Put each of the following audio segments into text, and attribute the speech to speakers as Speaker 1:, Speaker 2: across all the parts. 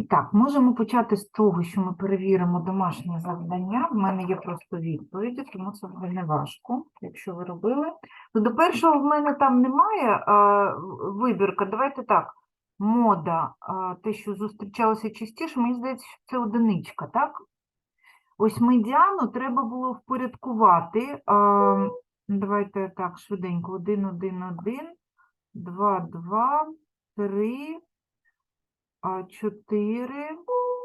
Speaker 1: І так, можемо почати з того, що ми перевіримо домашнє завдання. В мене є просто відповіді, тому це буде не важко, якщо ви робили. Ну, до першого в мене там немає а, вибірка. Давайте так. Мода, а, те, що зустрічалося частіше, мені здається, що це одиничка, так? Ось медіану треба було впорядкувати. А, давайте так, швиденько. 1, 1, 1, 2, 2, 3, а, 4,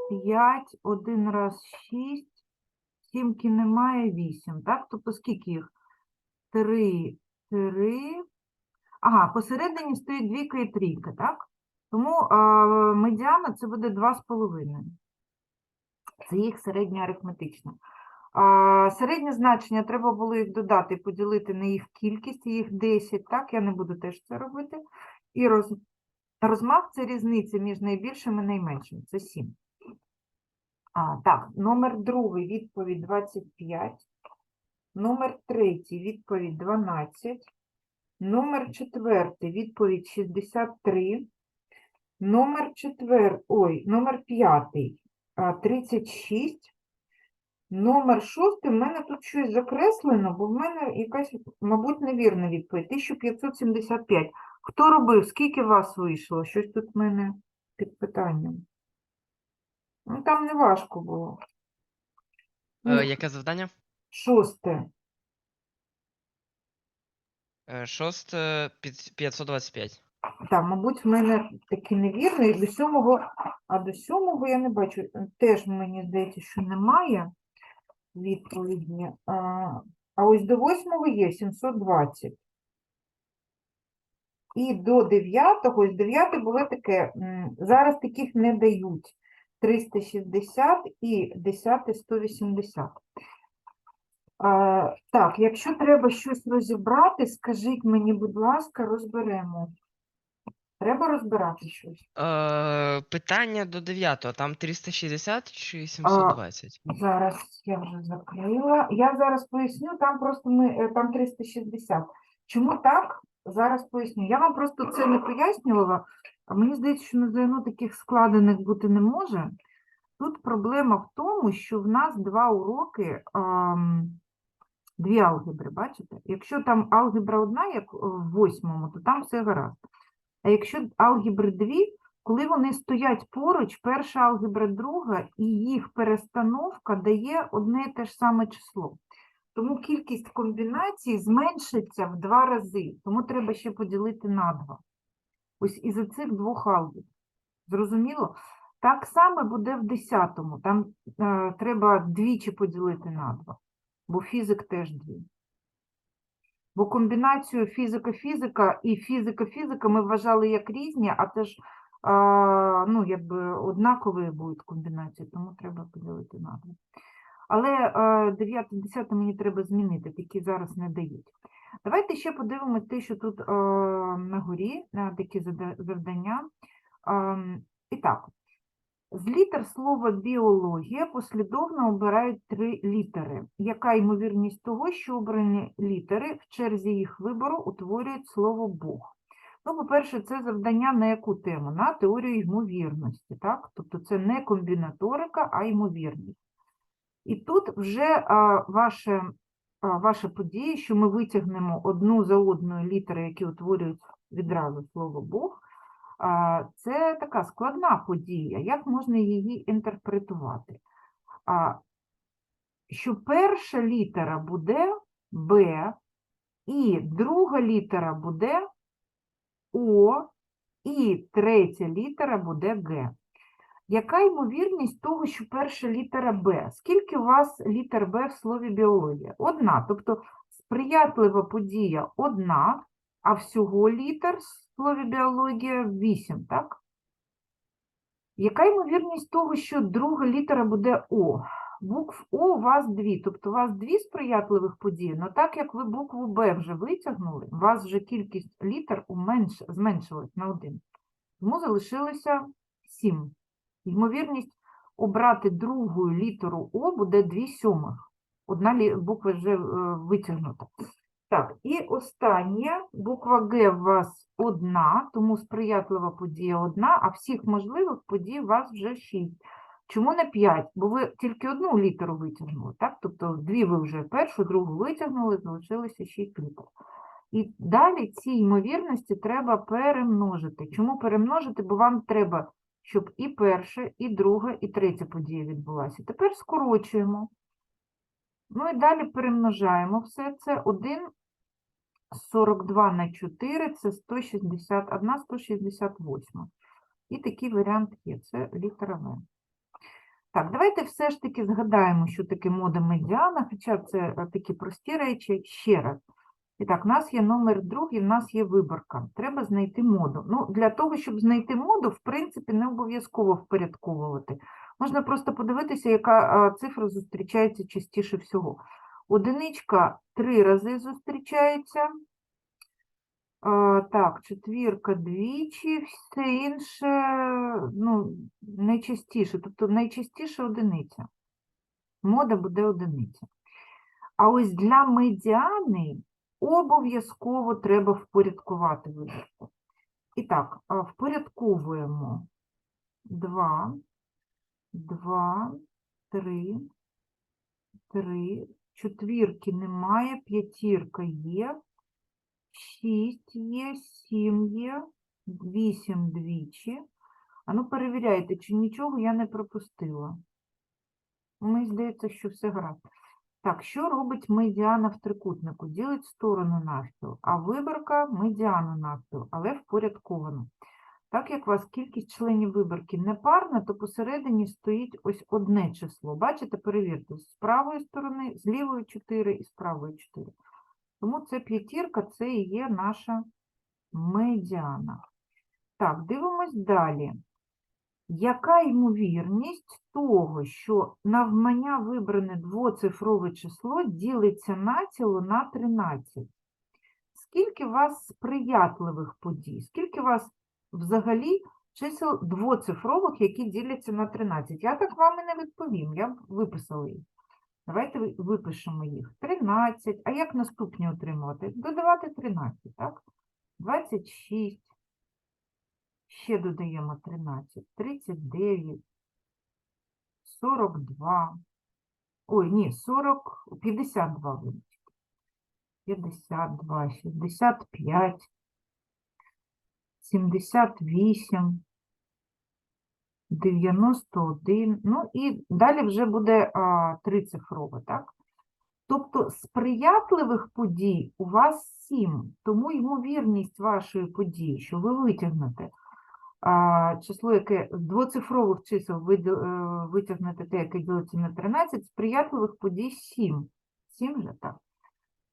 Speaker 1: 5, 1 раз 6, сімки немає, 8, так? Тобто скільки їх? 3, 3. Ага, посередині стоїть двійка і трійка, так? Тому а, медіана це буде 2,5. Це їх середня арифметична. А, середнє значення треба було їх додати і поділити на їх кількість, їх 10, так? Я не буду теж це робити. І роз... розмах це різниця між найбільшим і найменшим, це 7. А, так, номер другий, відповідь 25. Номер третій, відповідь 12. Номер четвертий, відповідь 63. Номер четвер... Ой, номер п'ятий, 36. Номер шостий, в мене тут щось закреслено, бо в мене якась, мабуть, невірна відповідь. 1575. Хто робив? Скільки вас вийшло? Щось тут в мене під питанням. Ну, там не важко було. Ну,
Speaker 2: Е, яке завдання?
Speaker 1: Шосте.
Speaker 2: Е, Шосте під 525.
Speaker 1: Так, мабуть, в мене таки невірно. І до сьомого, а до сьомого я не бачу. Е, Теж мені здається, що немає відповіді. А, а ось до восьмого є 720. І до дев'ятого, ось дев'яте було таке, зараз таких не дають. 360 і 10 180. А, так, якщо треба щось розібрати, скажіть мені, будь ласка, розберемо. Треба розбирати щось.
Speaker 2: Е, питання до 9-го, Там 360 чи 720?
Speaker 1: Зараз я вже закрила. Я зараз поясню, там просто ми е, там 360. Чому так? Зараз поясню. Я вам просто це не пояснювала, мені здається, що на ЗНО таких складених бути не може. Тут проблема в тому, що в нас два уроки, дві алгебри, бачите? Якщо там алгебра одна, як в восьмому, то там все гаразд. А якщо алгебри дві, коли вони стоять поруч, перша алгебра, друга, і їх перестановка дає одне і те ж саме число. Тому кількість комбінацій зменшиться в два рази, тому треба ще поділити на два. Ось із цих двох алгебр. Зрозуміло? Так само буде в десятому. Там е, треба двічі поділити на два, бо фізик теж дві. Бо комбінацію фізика-фізика і фізика-фізика ми вважали як різні, а це ж а, ну, якби однакові будуть комбінації, тому треба поділити на два. Але 9-10 мені треба змінити, такі зараз не дають. Давайте ще подивимося те, що тут е, на горі, е, такі завдання. Ем, І так, з літер слова біологія послідовно обирають три літери. Яка ймовірність того, що обрані літери в черзі їх вибору утворюють слово Бог? Ну, по-перше, це завдання на яку тему? На теорію ймовірності, так? Тобто це не комбінаторика, а ймовірність. І тут вже ваше, а, ваша подія, що ми витягнемо одну за одною літери, які утворюють відразу слово Бог, це така складна подія. Як можна її інтерпретувати? Що перша літера буде Б, і друга літера буде О, і третя літера буде Г. Яка ймовірність того, що перша літера Б? Скільки у вас літер Б в слові біологія? Одна. Тобто сприятлива подія одна, а всього літер в слові біологія 8, так? Яка ймовірність того, що друга літера буде О? Букв О у вас дві, тобто у вас дві сприятливих події, але так як ви букву Б вже витягнули, у вас вже кількість літер уменш... зменшилась на один. Тому залишилося 7. Ймовірність обрати другу літеру О буде 2 сьомих. Одна буква вже витягнута. Так, і останнє, буква Г у вас одна, тому сприятлива подія одна, а всіх можливих подій у вас вже шість. Чому не п'ять? Бо ви тільки одну літеру витягнули, так? Тобто дві ви вже першу, другу витягнули, залишилося шість літер. І далі ці ймовірності треба перемножити. Чому перемножити? Бо вам треба, щоб і перша, і друга, і третя подія відбулася. Тепер скорочуємо. Ну і далі перемножаємо все це. 1 42 на 4 це 161, 168. І такий варіант є. Це літера В. Так, давайте все ж таки згадаємо, що таке мода медіана, хоча це е, такі прості речі. Ще раз. І так, у нас є номер другий, в нас є виборка. Треба знайти моду. Ну, для того, щоб знайти моду, в принципі, не обов'язково впорядковувати. Можна просто подивитися, яка цифра зустрічається частіше всього. Одиничка три рази зустрічається. Так, четвірка двічі, все інше ну, найчастіше, тобто найчастіше одиниця. Мода буде одиниця. А ось для медіани обов'язково треба впорядкувати вибірку. І так, впорядковуємо 2, 2, 3, 3, четвірки немає, п'ятірка є, 6 є, 7 є, 8 двічі. А ну перевіряйте, чи нічого я не пропустила. Мені здається, що все гаразд. Так, що робить медіана в трикутнику? Ділить сторону навпіл, а виборка медіану навпіл, але впорядковано. Так як у вас кількість членів виборки не парна, то посередині стоїть ось одне число. Бачите, перевірте, з правої сторони, з лівої 4 і з правої 4. Тому це п'ятірка, це і є наша медіана. Так, дивимось далі. Яка ймовірність того, що навмання вибране двоцифрове число ділиться націло на 13? Скільки у вас сприятливих подій? Скільки у вас взагалі чисел двоцифрових, які діляться на 13? Я так вам і не відповім, я виписала їх. Давайте випишемо їх. 13. А як наступні отримувати? Додавати 13, так? 26. Ще додаємо 13, 39, 42. Ой, ні, 40, 52, вибачте. 52, 65, 78, 91. Ну і далі вже буде а, трицифрове, так? Тобто сприятливих подій у вас 7, тому ймовірність вашої події, що ви витягнете число, яке з двоцифрових чисел е, витягнете те, яке ділиться на 13, сприятливих подій 7. 7 же так.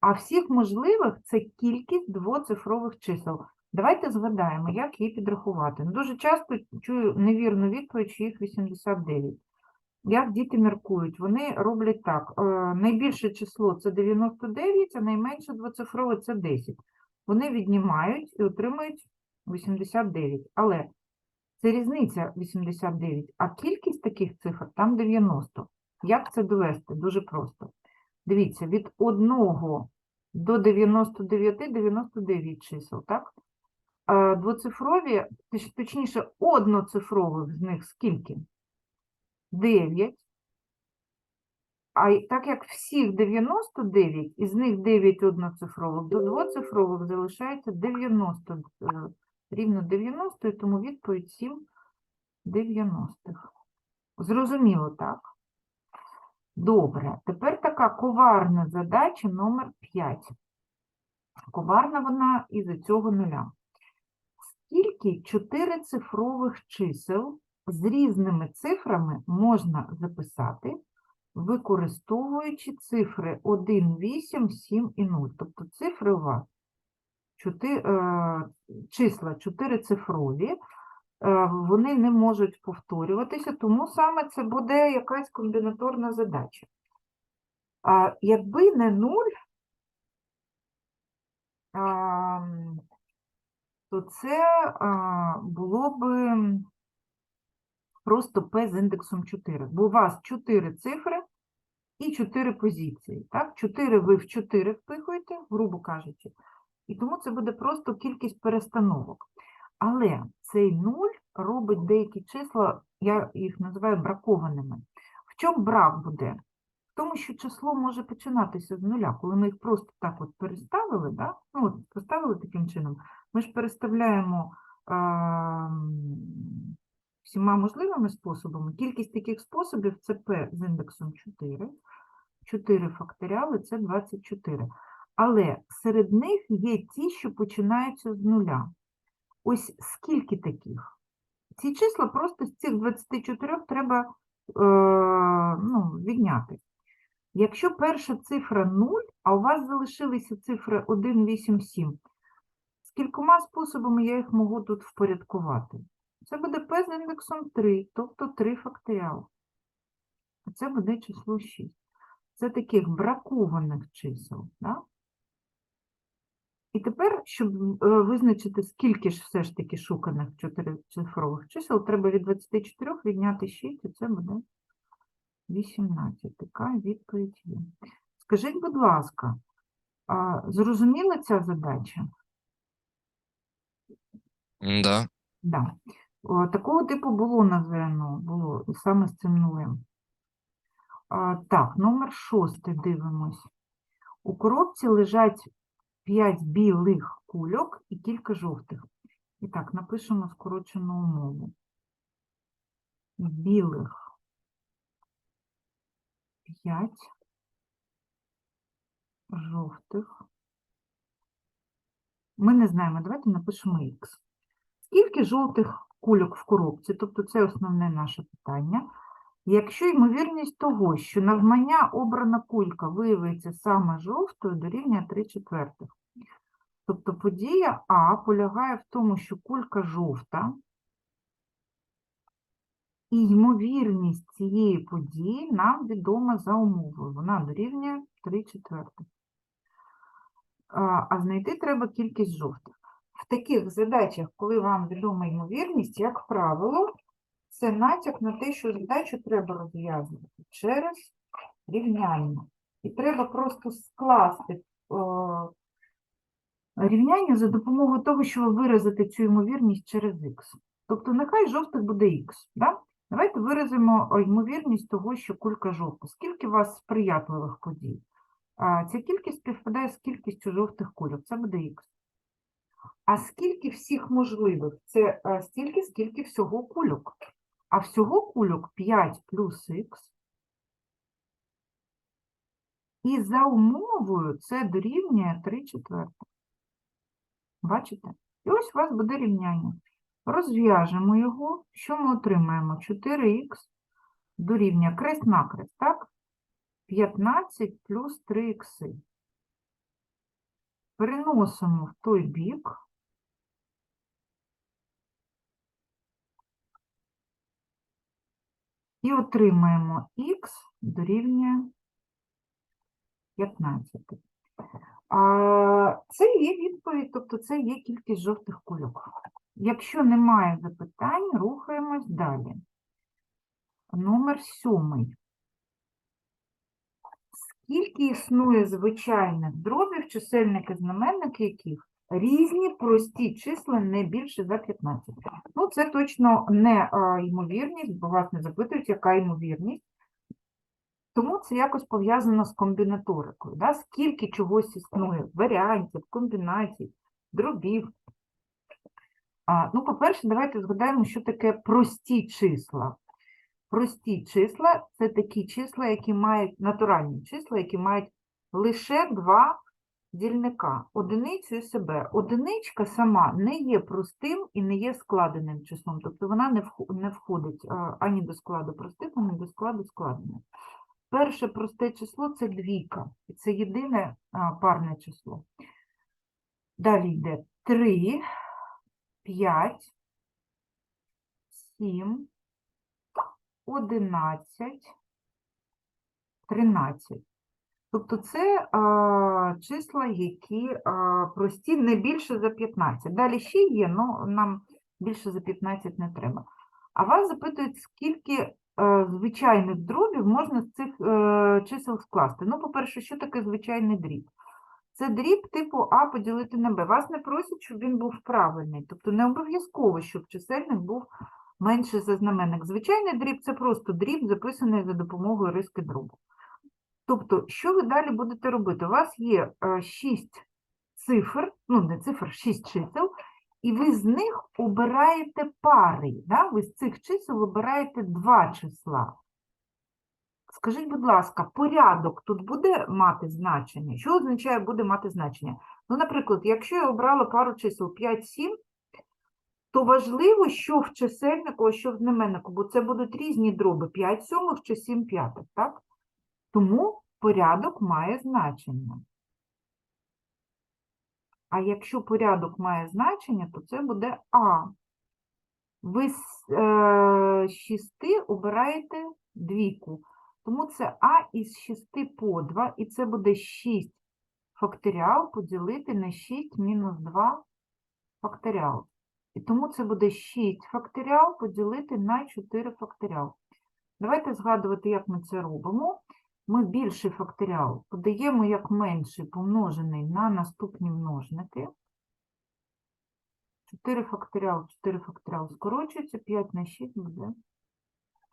Speaker 1: А всіх можливих це кількість двоцифрових чисел. Давайте згадаємо, як її підрахувати. Ну, Дуже часто чую невірну відповідь, що їх 89. Як діти міркують? Вони роблять так. е, Найбільше число це 99, а найменше двоцифрове це 10. Вони віднімають і отримують 89. Але це різниця 89, а кількість таких цифр там 90. Як це довести? Дуже просто. Дивіться, від 1 до 99 99 чисел, так? Двоцифрові, точніше, одноцифрових з них скільки? 9. А так як всіх 99, із них 9 одноцифрових, до двоцифрових залишається 90, е, рівно 90, тому відповідь 7 90. Зрозуміло, так? Добре, тепер така коварна задача номер 5. Коварна вона із цього нуля. Скільки чотирицифрових чисел з різними цифрами можна записати, використовуючи цифри 1, 8, 7 і 0. Тобто цифри у вас чотири, е, числа чотирицифрові, е, вони не можуть повторюватися, тому саме це буде якась комбінаторна задача. А якби не 0, а, м, то це було б просто P з індексом 4. Бо у вас 4 цифри і 4 позиції. Так? 4 ви в 4 впихуєте, грубо кажучи. І тому це буде просто кількість перестановок. Але цей 0 робить деякі числа, я їх називаю бракованими. В чому брак буде? В тому, що число може починатися з нуля, коли ми їх просто так от переставили, да? ну, от поставили таким чином, ми ж переставляємо ем, всіма можливими способами. Кількість таких способів це P з індексом 4. 4 факторіали це 24. Але серед них є ті, що починаються з нуля. Ось скільки таких? Ці числа просто з цих 24 треба е, ну, відняти. Якщо перша цифра 0, а у вас залишилися цифри 1, 8, 7, скількома способами я їх можу тут впорядкувати? Це буде p з індексом 3, тобто 3 факторіал. Це буде число 6. Це таких бракованих чисел. Да? І тепер, щоб е, визначити, скільки ж все ж таки шуканих чотирицифрових чисел, треба від 24 відняти 6, і це буде 18. Така відповідь є. Скажіть, будь ласка, зрозуміла ця задача?
Speaker 3: Да.
Speaker 1: Да. Такого типу було на ЗНО, було саме з цим нулем. Так, номер шостий дивимось. У коробці лежать 5 білих кульок і кілька жовтих. І так, напишемо скорочену умову. Білих 5, жовтих. Ми не знаємо, давайте напишемо х. Скільки жовтих кульок в коробці? Тобто це основне наше питання. Якщо ймовірність того, що навмання обрана кулька виявиться саме жовтою, дорівнює 3 четвертих. Тобто подія А полягає в тому, що кулька жовта, і ймовірність цієї події нам відома за умовою. Вона дорівнює 3 четвертих. А знайти треба кількість жовтих. В таких задачах, коли вам відома ймовірність, як правило, це натяк на те, що задачу треба розв'язувати через рівняння. І треба просто скласти е, рівняння за допомогою того, щоб виразити цю ймовірність через х. Тобто нехай жовтих буде х. Да? Давайте виразимо е, ймовірність того, що кулька жовта. Скільки у вас сприятливих подій? А, Ця кількість співпадає з кількістю жовтих кульок. Це буде х. А скільки всіх можливих? Це е, стільки, скільки всього кульок. А всього кульок 5 плюс х. І за умовою це дорівнює 3 четвертих. Бачите? І ось у вас буде рівняння. Розв'яжемо його. Що ми отримаємо? 4х дорівнює крест-накрест, так? 15 плюс 3 х. Переносимо в той бік. І отримаємо х дорівнює 15. А, Це є відповідь, тобто це є кількість жовтих кульок. Якщо немає запитань, рухаємось далі. Номер сьомий. Скільки існує звичайних дробів, чисельники, знаменники яких різні прості числа не більше за 15. Ну, це точно не ймовірність, бо вас не запитують, яка ймовірність. Тому це якось пов'язано з комбінаторикою. Да? Скільки чогось існує, варіантів, комбінацій, дробів. А, ну, по-перше, давайте згадаємо, що таке прості числа. Прості числа – це такі числа, які мають натуральні числа, які мають лише два дільника – одиницю себе. Одиничка сама не є простим і не є складеним числом, тобто вона не входить ані до складу простих, ані до складу складених. Перше просте число – це двійка, і це єдине парне число. Далі йде 3, 5, 7, 11, 13. Тобто це а, числа, які а, прості не більше за 15. Далі ще є, але нам більше за 15 не треба. А вас запитують, скільки е, звичайних дробів можна з цих е, чисел скласти? Ну, по-перше, що таке звичайний дріб? Це дріб типу А поділити на Б. Вас не просять, щоб він був правильний. Тобто не обов'язково, щоб чисельник був менше за знаменник. Звичайний дріб це просто дріб, записаний за допомогою риски дробу. Тобто, що ви далі будете робити? У вас є 6 цифр, ну не цифр, 6 чисел, і ви з них обираєте пари. Да? Ви з цих чисел обираєте два числа. Скажіть, будь ласка, порядок тут буде мати значення? Що означає буде мати значення? Ну, наприклад, якщо я обрала пару чисел 5, 7, то важливо, що в чисельнику, а що в знаменнику, бо це будуть різні дроби 5 сьомих чи 7 п'ятих, так? Тому порядок має значення. А якщо порядок має значення, то це буде А. Ви з е, 6 обираєте двійку. Тому це А із 6 по 2, і це буде 6 факторіал поділити на 6 мінус 2 факторіал. І тому це буде 6 факторіал поділити на 4 факторіал. Давайте згадувати, як ми це робимо. Ми більший факторіал подаємо як менший помножений на наступні множники. 4 факторіал, 4 факторіал скорочується, 5 на 6 буде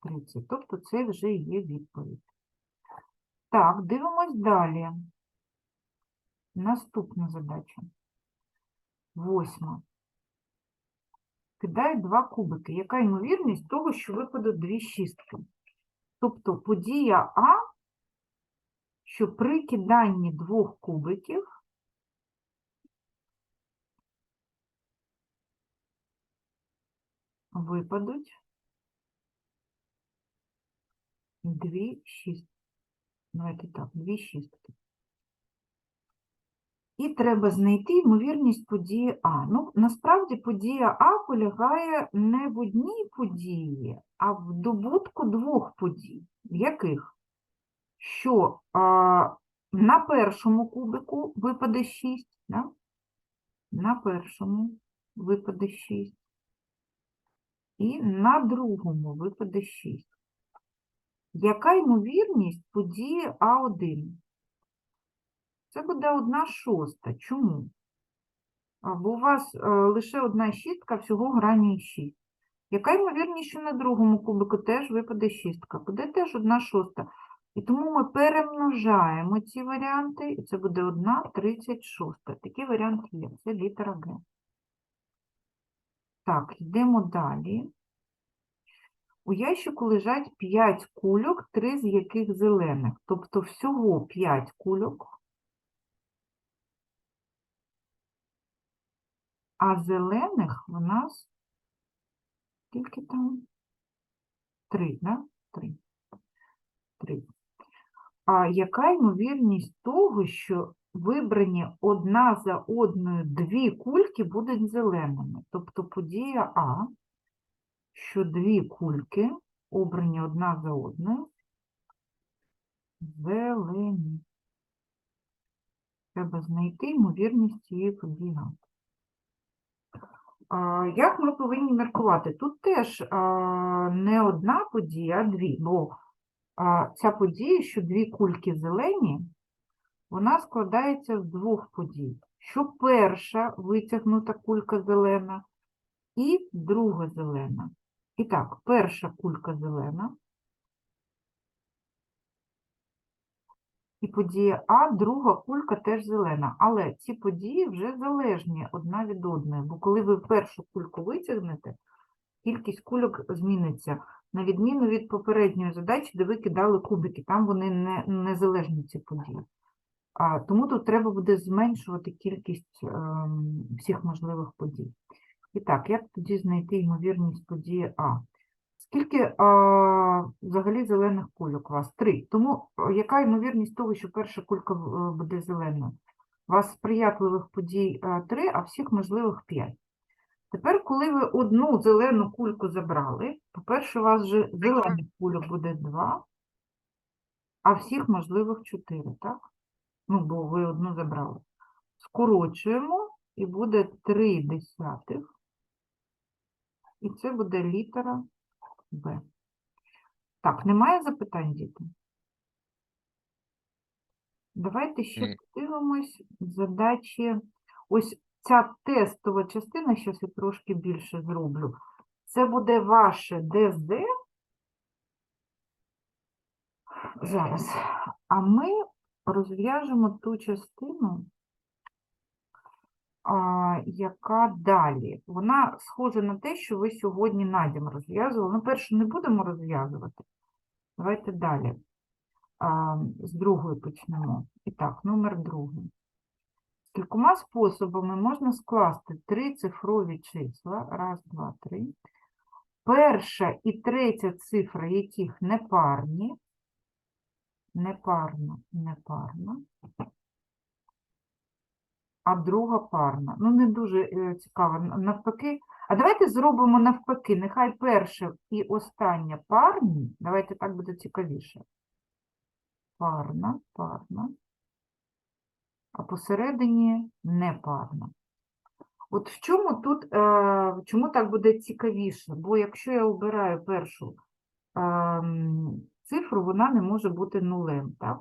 Speaker 1: 30. Тобто це вже є відповідь. Так, дивимось далі. Наступна задача. Восьма. Кидай два кубики. Яка ймовірність того, що випадуть дві шістки? Тобто подія А, що при киданні двох кубиків випадуть дві шістки. Давайте так, дві шістки. І треба знайти ймовірність події А. Ну, насправді подія А полягає не в одній події, а в добутку двох подій. Яких? Що а, на першому кубику випаде 6, да? на першому випаде 6, і на другому випаде 6. Яка ймовірність події А1? Це буде одна шоста. Чому? Бо у вас е, лише одна шістка, всього грані 6. Яка ймовірність, що на другому кубику теж випаде шістка? Буде теж одна шоста. І тому ми перемножаємо ці варіанти, і це буде 1 36. Такий варіант є. Це літера Г. Так, йдемо далі. У ящику лежать 5 кульок, 3 з яких зелених. Тобто всього 5 кульок. А зелених в нас скільки там? Три, да? Три. Три. А яка ймовірність того, що вибрані одна за одною дві кульки будуть зеленими? Тобто подія А, що дві кульки обрані одна за одною зелені. Треба знайти ймовірність цієї події Як ми повинні міркувати? Тут теж не одна подія, а дві, бо ця подія, що дві кульки зелені, вона складається з двох подій. Що перша витягнута кулька зелена і друга зелена. І так, перша кулька зелена. І подія А, друга кулька теж зелена. Але ці події вже залежні одна від одної, бо коли ви першу кульку витягнете, кількість кульок зміниться. На відміну від попередньої задачі, де ви кидали кубики, там вони не, не залежні ці події. А, тому тут треба буде зменшувати кількість ем, всіх можливих подій. І так, як тоді знайти ймовірність події А? Скільки а, взагалі зелених кульок у вас? Три. Тому а, яка ймовірність того, що перша кулька е, буде зеленою? У вас сприятливих подій а, три, а всіх можливих п'ять. Тепер, коли ви одну зелену кульку забрали, по-перше, у вас вже зелених кульок буде два, а всіх можливих чотири, так? Ну, бо ви одну забрали. Скорочуємо, і буде 3 десятих. І це буде літера Б. Так, немає запитань, діти? Давайте ще подивимось задачі. Ось ця тестова частина, щось я трошки більше зроблю. Це буде ваше ДЗ. Зараз. А ми розв'яжемо ту частину, а, яка далі. Вона схожа на те, що ви сьогодні Надім розв'язували. Ну, першу не будемо розв'язувати. Давайте далі. А, з другої почнемо. І так, номер другий. Кількома способами можна скласти три цифрові числа. Раз, два, три. Перша і третя цифра, яких непарні. Непарна, непарна. А друга парна. Ну, не дуже е, цікаво. Навпаки. А давайте зробимо навпаки. Нехай перша і остання парні. Давайте так буде цікавіше. Парна, парна. А посередині непарна. От в чому тут, е, чому так буде цікавіше? Бо якщо я обираю першу ем, цифру, вона не може бути нулем, так?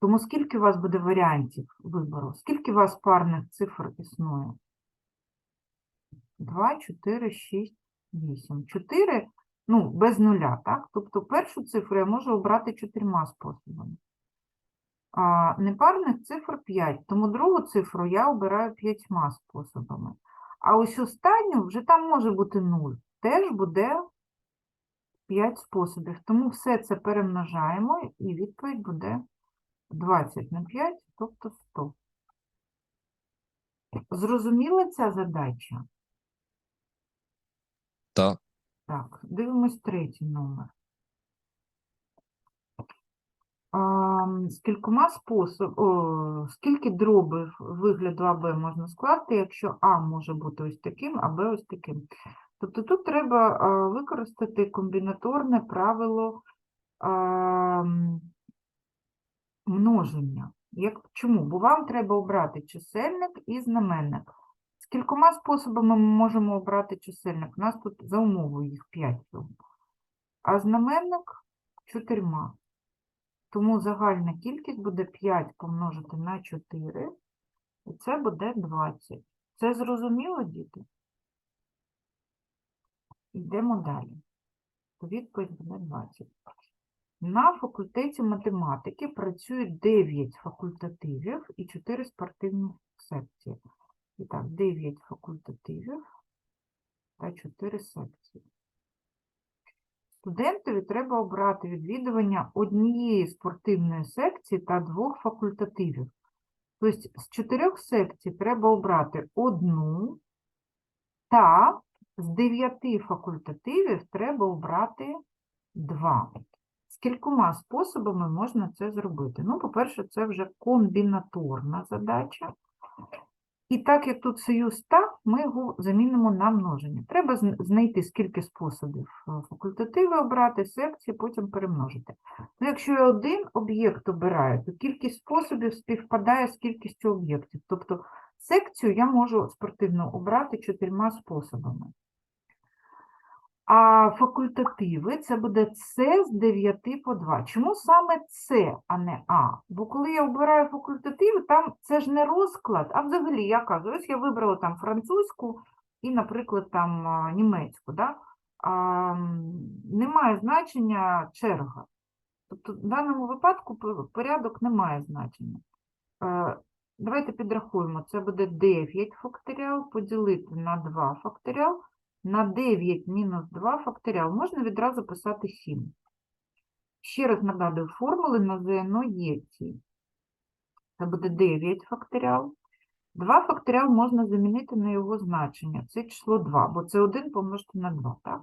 Speaker 1: Тому скільки у вас буде варіантів вибору? Скільки у вас парних цифр існує? 2, 4, 6, 8. 4, ну, без нуля, так? Тобто першу цифру я можу обрати чотирма способами. А непарних цифр 5, тому другу цифру я обираю п'ятьма способами. А ось останню вже там може бути 0. Теж буде 5 способів. Тому все це перемножаємо і відповідь буде 20 на 5, тобто 100. Зрозуміла ця задача?
Speaker 3: Так.
Speaker 1: Так, дивимось третій номер. З кількома способ... О, скільки дробів вигляду АБ можна скласти, якщо А може бути ось таким, а Б ось таким. Тобто тут треба використати комбінаторне правило множення. Як, чому? Бо вам треба обрати чисельник і знаменник. З кількома способами ми можемо обрати чисельник. У нас тут за умовою їх 5. А знаменник чотирма. Тому загальна кількість буде 5 помножити на 4, і це буде 20. Це зрозуміло, діти? Йдемо далі. Відповідь буде 20. На факультеті математики працюють 9 факультативів і 4 спортивні секції. І так, 9 факультативів та 4 секції. Студентові треба обрати відвідування однієї спортивної секції та двох факультативів. Тобто з чотирьох секцій треба обрати одну, та з дев'яти факультативів треба обрати два. З кількома способами можна це зробити. Ну, по-перше, це вже комбінаторна задача. І так як тут союз та, ми його замінимо на множення. Треба знайти, скільки способів е, факультативи обрати, секції, потім перемножити. Ну, якщо я один об'єкт обираю, то кількість способів співпадає з кількістю об'єктів. Тобто секцію я можу спортивно обрати чотирма способами. А факультативи це буде С з 9 по 2. Чому саме С, а не А? Бо коли я обираю факультативи, там це ж не розклад, а взагалі я кажу, ось я вибрала там французьку і, наприклад, там німецьку. Да? А, немає значення черга. Тобто в даному випадку порядок не має значення. Е, Давайте підрахуємо. Це буде 9 факторіал поділити на 2 факторіал. На 9 мінус 2 факторіал можна відразу писати 7. Ще раз нагадую, формули на ЗНО є ці. Це буде 9 факторіал. 2 факторіал можна замінити на його значення. Це число 2, бо це 1 помножити на 2, так?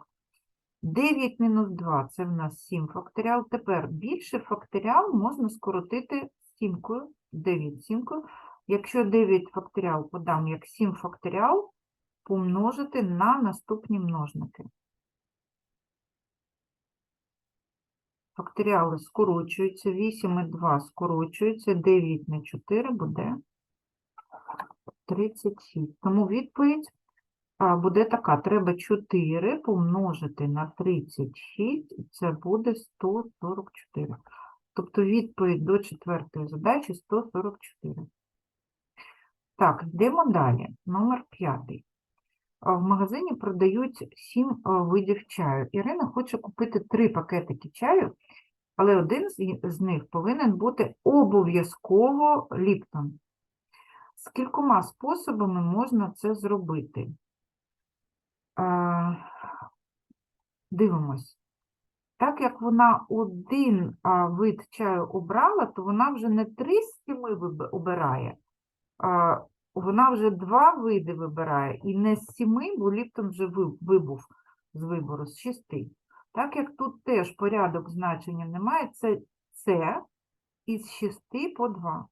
Speaker 1: 9 мінус 2 – це в нас 7 факторіал. Тепер більше факторіал можна скоротити сімкою, 9 сімкою. Якщо 9 факторіал подам як 7 факторіал, помножити на наступні множники. Факторіали скорочуються, 8 і 2 скорочуються, 9 на 4 буде 36. Тому відповідь буде така: треба 4 помножити на 36, і це буде 144. Тобто відповідь до четвертої задачі 144. Так, йдемо далі. Номер 5. В магазині продають 7 видів чаю. Ірина хоче купити 3 пакетики чаю, але один з них повинен бути обов'язково Ліптон. З кількома способами можна це зробити. Дивимось. Так як вона один вид чаю обрала, то вона вже не три з сіми обирає, вона вже два види вибирає. І не з сіми, бо Ліптон вже ви- вибув з вибору, з шести. Так як тут теж порядок значення немає, це це із шести по два.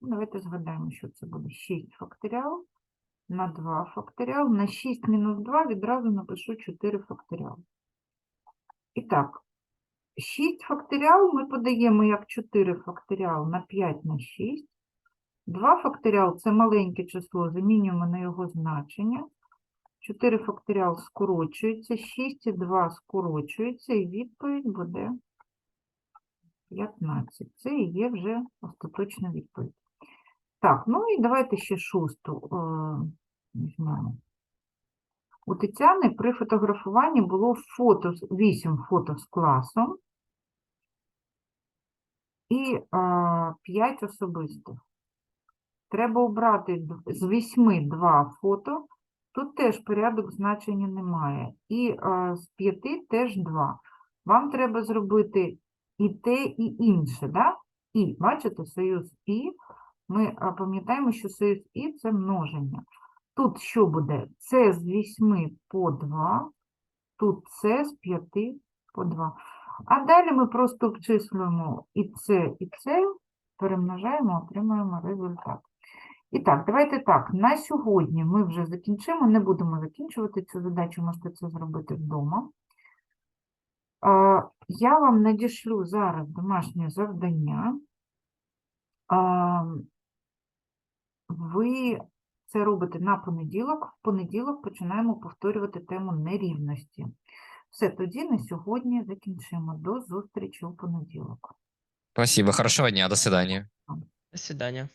Speaker 1: Ну, Давайте згадаємо, що це буде 6 факторіал на 2 факторіал. На 6 мінус 2 відразу напишу 4 факторіал. І так, 6 факторіал ми подаємо як 4 факторіал на 5 на 6. 2 факторіал – це маленьке число, замінюємо на його значення. 4 факторіал скорочується, 6 і 2 скорочується, і відповідь буде 15. Це і є вже остаточна відповідь. Так, ну і давайте ще шосту е, візьмемо. У Тетяни при фотографуванні було фото, 8 фото з класом і е, 5 особистих. Треба обрати з 8 2 фото. Тут теж порядок значення немає. І е, з 5 теж 2. Вам треба зробити і те, і інше. Да? І, бачите, союз і. Ми пам'ятаємо, що союз і це множення. Тут що буде? Це з 8 по 2, тут це з 5 по 2. А далі ми просто обчислюємо і це, і це, перемножаємо, отримуємо результат. І так, давайте так, на сьогодні ми вже закінчимо, не будемо закінчувати цю задачу, можете це зробити вдома. Я вам надішлю зараз домашнє завдання. Ви це робите на понеділок. В понеділок починаємо повторювати тему нерівності. Все, тоді на сьогодні закінчимо. До зустрічі у понеділок.
Speaker 3: Спасибо, хорошего дня, до свидания.
Speaker 2: До свидання.